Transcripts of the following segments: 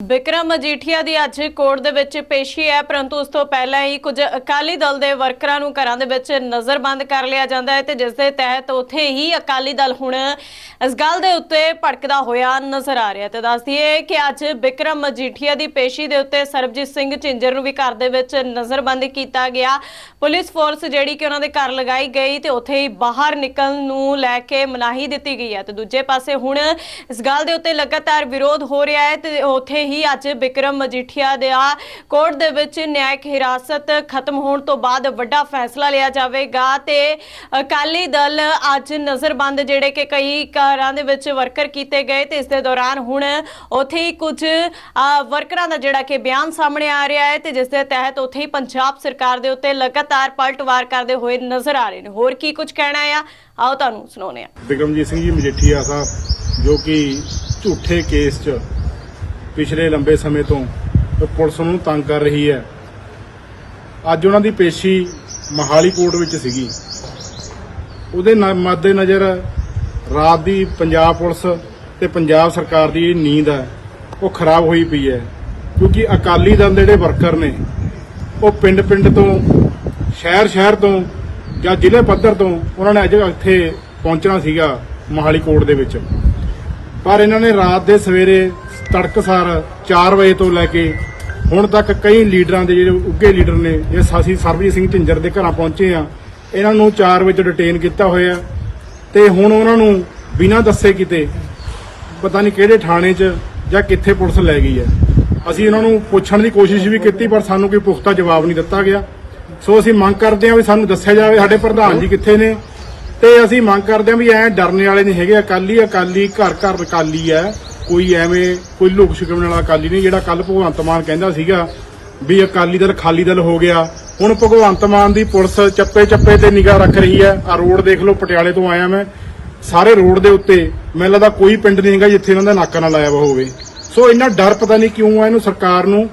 ਬਿਕਰਮ ਮਜੀਠੀਆ ਦੀ ਅੱਜ ਕੋਰਟ ਦੇ ਵਿੱਚ ਪੇਸ਼ੀ ਹੈ, ਪਰੰਤੂ ਉਸ ਤੋਂ ਪਹਿਲਾਂ ਹੀ ਕੁਝ ਅਕਾਲੀ ਦਲ ਦੇ ਵਰਕਰਾਂ ਨੂੰ ਘਰਾਂ ਦੇ ਵਿੱਚ ਨਜ਼ਰਬੰਦ ਕਰ ਲਿਆ ਜਾਂਦਾ ਹੈ ਤੇ ਜਿਸ ਦੇ ਤਹਿਤ ਉੱਥੇ ਹੀ ਅਕਾਲੀ ਦਲ ਹੁਣ ਇਸ ਗੱਲ ਦੇ ਉੱਤੇ ਭੜਕਦਾ ਹੋਇਆ ਨਜ਼ਰ ਆ ਰਿਹਾ ਤੇ ਦੱਸ ਦਈਏ ਕਿ ਅੱਜ ਬਿਕਰਮ ਮਜੀਠੀਆ ਦੀ ਪੇਸ਼ੀ ਦੇ ਉੱਤੇ ਸਰਬਜੀਤ ਸਿੰਘ ਝਿੰਜਰ ਨੂੰ ਵੀ ਘਰ ਦੇ ਵਿੱਚ ਨਜ਼ਰਬੰਦ ਕੀਤਾ ਗਿਆ। ਪੁਲਿਸ ਫੋਰਸ ਜਿਹੜੀ ਕਿ ਉਹਨਾਂ ਦੇ ਘਰ ਲਗਾਈ ਗਈ ਤੇ ਉੱਥੇ ਹੀ ਬਾਹਰ ਨਿਕਲਣ ਨੂੰ ਲੈ ਕੇ ਮਨਾਹੀ ਦਿੱਤੀ ਗਈ ਹੈ। ਤੇ ਦੂਜੇ ਪਾਸੇ ਹੁਣ ਇਸ ਗੱਲ ਦੇ ਉੱਤੇ ਲਗਾਤਾਰ ਵਿਰੋਧ ਹੋ ਰਿਹਾ ਹੈ ਤੇ ਉੱਥੇ ਹੀ ਅੱਜ ਵਿਕਰਮ ਮਜੀਠੀਆ ਦੇ ਆ ਕੋਰਟ ਦੇ ਵਿੱਚ ਨਿਆਇਕ ਹਿਰਾਸਤ ਖਤਮ ਹੋਣ ਤੋਂ ਬਾਅਦ ਵੱਡਾ ਫੈਸਲਾ ਲਿਆ ਜਾਵੇਗਾ ਤੇ ਅਕਾਲੀ ਦਲ ਅੱਜ ਨਜ਼ਰਬੰਦ ਜਿਹੜੇ ਕਿ ਕਈ ਘਰਾਂ ਦੇ ਵਿੱਚ ਵਰਕਰ ਕੀਤੇ ਗਏ ਤੇ ਇਸ ਦੇ ਦੌਰਾਨ ਹੁਣ ਉੱਥੇ ਹੀ ਕੁਝ ਵਰਕਰਾਂ ਦਾ ਜਿਹੜਾ ਕਿ ਬਿਆਨ ਸਾਹਮਣੇ ਆ ਰਿਹਾ ਹੈ ਤੇ ਜਿਸ ਦੇ ਤਹਿਤ ਉੱਥੇ ਹੀ ਪੰਜਾਬ ਸਰਕਾਰ ਦੇ ਉੱਤੇ ਲਗਾਤਾਰ ਪਲਟਵਾਰ ਕਰਦੇ ਹੋਏ ਨਜ਼ਰ ਆ ਰਹੇ ਨੇ। ਹੋਰ ਕੀ ਕੁਝ ਕਹਿਣਾ ਆ? ਆਓ ਤੁਹਾਨੂੰ ਸੁਣਾਉਂਦੇ ਆ ਬਿਕਰਮਜੀਤ ਸਿੰਘ ਜੀ, ਮਜੀਠੀਆ ਸਾਹਿਬ, ਜੋ ਕਿ ਝੂਠੇ ਕੇਸ 'ਚ ਪਿਛਲੇ ਲੰਬੇ ਸਮੇਂ ਤੋਂ ਪੁਲਿਸ ਨੂੰ ਤੰਗ ਕਰ ਰਹੀ ਹੈ। ਅੱਜ ਉਹਨਾਂ ਦੀ ਪੇਸ਼ੀ ਮਹਾਲੀ ਕੋਰਟ ਵਿੱਚ ਸੀਗੀ। ਉਹਦੇ ਨ- ਨਜ਼ਰ ਰਾਤ ਦੀ ਪੰਜਾਬ ਪੁਲਿਸ ਤੇ ਪੰਜਾਬ ਸਰਕਾਰ ਦੀ ਜਿਹੜੀ ਨੀਂਦ ਹੈ, ਉਹ ਖਰਾਬ ਹੋਈ ਪਈ ਹੈ। ਕਿਉਂਕਿ ਅਕਾਲੀ ਦਲ ਦੇ ਜਿਹੜੇ ਵਰਕਰ ਨੇ, ਉਹ ਪਿੰਡ-ਪਿੰਡ ਤੋਂ, ਸ਼ਹਿਰ-ਸ਼ਹਿਰ ਤੋਂ ਜਾਂ ਜ਼ਿਲ੍ਹੇ ਪੱਧਰ ਤੋਂ ਉਹਨਾਂ ਨੇ ਅੱਜ ਇੱਥੇ ਪਹੁੰਚਣਾ ਸੀਗਾ ਮੋਹਾਲੀ ਕੋਰਟ ਦੇ ਵਿੱਚ। ਪਰ ਇਹਨਾਂ ਨੇ ਰਾਤ ਦੇ ਸਵੇਰੇ ਤੜਕਸਾਰ 4 ਵਜੇ ਤੋਂ ਲੈ ਕੇ ਹੁਣ ਤੱਕ ਕਈ ਲੀਡਰਾਂ ਦੇ ਜਿਹੜੇ ਉੱਗੇ ਲੀਡਰ ਨੇ ਜੇ ਸਾਸੀ ਸਰਬਜੀਤ ਸਿੰਘ ਝਿੰਜਰ ਦੇ ਘਰਾਂ ਪਹੁੰਚੇ ਆ, ਇਹਨਾਂ ਨੂੰ 4 ਵਜੇ ਡਿਟੇਨ ਕੀਤਾ ਹੋਇਆ। ਤੇ ਹੁਣ ਉਹਨਾਂ ਨੂੰ ਬਿਨਾਂ ਦੱਸੇ ਕਿਤੇ, ਪਤਾ ਨਹੀਂ ਕਿਹੜੇ ਥਾਣੇ 'ਚ ਜਾਂ ਕਿੱਥੇ ਪੁਲਿਸ ਲੈ ਗਈ ਹੈ। ਅਸੀਂ ਇਹਨਾਂ ਨੂੰ ਪੁੱਛਣ ਦੀ ਕੋਸ਼ਿਸ਼ ਵੀ ਕੀਤੀ, ਪਰ ਸਾਨੂੰ ਕੋਈ ਪੁਖਤਾ ਜਵਾਬ ਨਹੀਂ ਦਿੱਤਾ ਗਿਆ। ਸੋ ਅਸੀਂ ਮੰਗ ਕਰਦੇ ਹਾਂ ਵੀ ਸਾਨੂੰ ਦੱਸਿਆ ਜਾਵੇ ਸਾਡੇ ਪ੍ਰਧਾਨ ਜੀ ਕਿੱਥੇ ਨੇ। ਤੇ ਅਸੀਂ ਮੰਗ ਕਰਦੇ ਹਾਂ ਵੀ ਐ ਡਰਨੇ ਵਾਲੇ ਨਹੀਂ ਹੈਗੇ, ਅਕਾਲੀ ਅਕਾਲੀ, ਘਰ ਘਰ ਅਕਾਲੀ ਹੈ। ਕੋਈ ਐਵੇਂ ਕੋਈ ਲੁਕ ਛਿਪਣ ਵਾਲਾ ਅਕਾਲੀ ਨਹੀਂ, ਜਿਹੜਾ ਕੱਲ ਭਗਵੰਤ ਮਾਨ ਕਹਿੰਦਾ ਸੀਗਾ ਵੀ ਅਕਾਲੀ ਦਲ ਖਾਲੀ ਦਲ ਹੋ ਗਿਆ। ਹੁਣ ਭਗਵੰਤ ਮਾਨ ਦੀ ਪੁਲਿਸ ਚੱਪੇ ਚੱਪੇ ਤੇ ਨਿਗਾਹ ਰੱਖ ਰਹੀ ਹੈ। ਆ ਰੋਡ ਦੇਖ ਲਓ, ਪਟਿਆਲੇ ਤੋਂ ਆਇਆ ਮੈਂ। ਸਾਰੇ ਰੋਡ ਦੇ ਉੱਤੇ ਮੈਨੂੰ ਲੱਗਦਾ ਕੋਈ ਪਿੰਡ ਨਹੀਂ ਹੈਗਾ ਜਿੱਥੇ ਇਹਨਾਂ ਦਾ ਨਾਕਾ ਨਾ ਲਾਇਆ ਵਾ ਹੋਵੇ। ਸੋ ਇੰਨਾ ਡਰ ਪਤਾ ਨਹੀਂ ਕਿਉਂ ਆ ਇਹਨੂੰ ਸਰਕਾਰ ਨੂੰ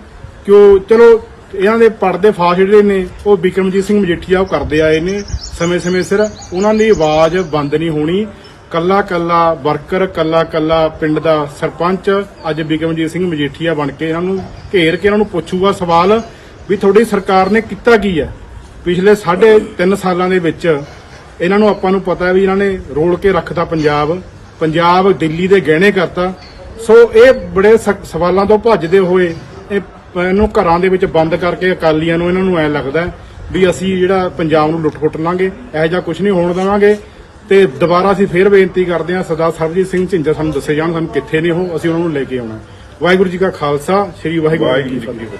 ਕਿਉਂ ਚਲੋ ਇਹਨਾਂ ਦੇ ਪੜਦੇ ਫਾਸ਼ ਜਿਹੜੇ ਨੇ, ਉਹ ਬਿਕਰਮਜੀਤ ਸਿੰਘ ਮਜੀਠੀਆ ਉਹ ਕਰਦੇ ਆਏ ਨੇ ਸਮੇਂ-ਸਮੇਂ ਸਿਰ। ਉਹਨਾਂ ਦੀ ਆਵਾਜ਼ ਬੰਦ ਨਹੀਂ ਹੋਣੀ। ਕੱਲਾ ਕੱਲਾ ਵਰਕਰ, ਕੱਲਾ ਕੱਲਾ ਪਿੰਡ ਦਾ ਸਰਪੰਚ ਅੱਜ ਬਿਕਰਮਜੀਤ ਸਿੰਘ ਮਜੀਠੀਆ ਬਣ ਕੇ ਇਹਨਾਂ ਨੂੰ ਘੇਰ ਕੇ ਇਹਨਾਂ ਨੂੰ ਪੁੱਛੂਗਾ ਸਵਾਲ ਵੀ ਤੁਹਾਡੀ ਸਰਕਾਰ ਨੇ ਕੀਤਾ ਕੀ ਹੈ? ਪਿਛਲੇ ਸਾਢੇ ਤਿੰਨ ਸਾਲਾਂ ਦੇ ਵਿੱਚ ਇਹਨਾਂ ਨੂੰ ਆਪਾਂ ਨੂੰ ਪਤਾ ਹੈ ਵੀ ਇਹਨਾਂ ਨੇ ਰੋਲ ਕੇ ਰੱਖਦਾ ਪੰਜਾਬ ਪੰਜਾਬ ਦਿੱਲੀ ਦੇ ਗਹਿਣੇ ਕਰਤਾ। ਸੋ ਇਹ ਬੜੇ ਸ- ਸਵਾਲਾਂ ਤੋਂ ਭੱਜਦੇ ਹੋਏ ਇਹ ਇਹਨੂੰ ਘਰਾਂ ਦੇ ਵਿੱਚ ਬੰਦ ਕਰਕੇ ਅਕਾਲੀਆਂ ਨੂੰ ਇਹਨਾਂ ਨੂੰ ਐ ਲੱਗਦਾ ਵੀ ਅਸੀਂ ਜਿਹੜਾ ਪੰਜਾਬ ਨੂੰ ਲੁੱਟ-ਖੁੱਟ ਲਾਂਗੇ, ਇਹੋ ਜਿਹਾ ਕੁਝ ਨਹੀਂ ਹੋਣ ਦੇਵਾਂਗੇ। ਤੇ ਦੁਬਾਰਾ ਅਸੀਂ ਫੇਰ ਬੇਨਤੀ ਕਰਦੇ ਹਾਂ, ਸਰਦਾਰ ਸਰਬਜੀਤ ਸਿੰਘ ਝਿੰਜਰ ਸਾਨੂੰ ਦੱਸੇ ਜਾਣ ਸਾਨੂੰ ਕਿੱਥੇ ਨੇ ਉਹ, ਅਸੀਂ ਉਹਨਾਂ ਨੂੰ ਲੈ ਕੇ ਆਉਣਾ। ਵਾਹਿਗੁਰੂ ਜੀ ਕਾ ਖਾਲਸਾ, ਸ੍ਰੀ ਵਾਹਿਗੁਰੂ ਜੀ ਕੀ ਫਤਿਹ।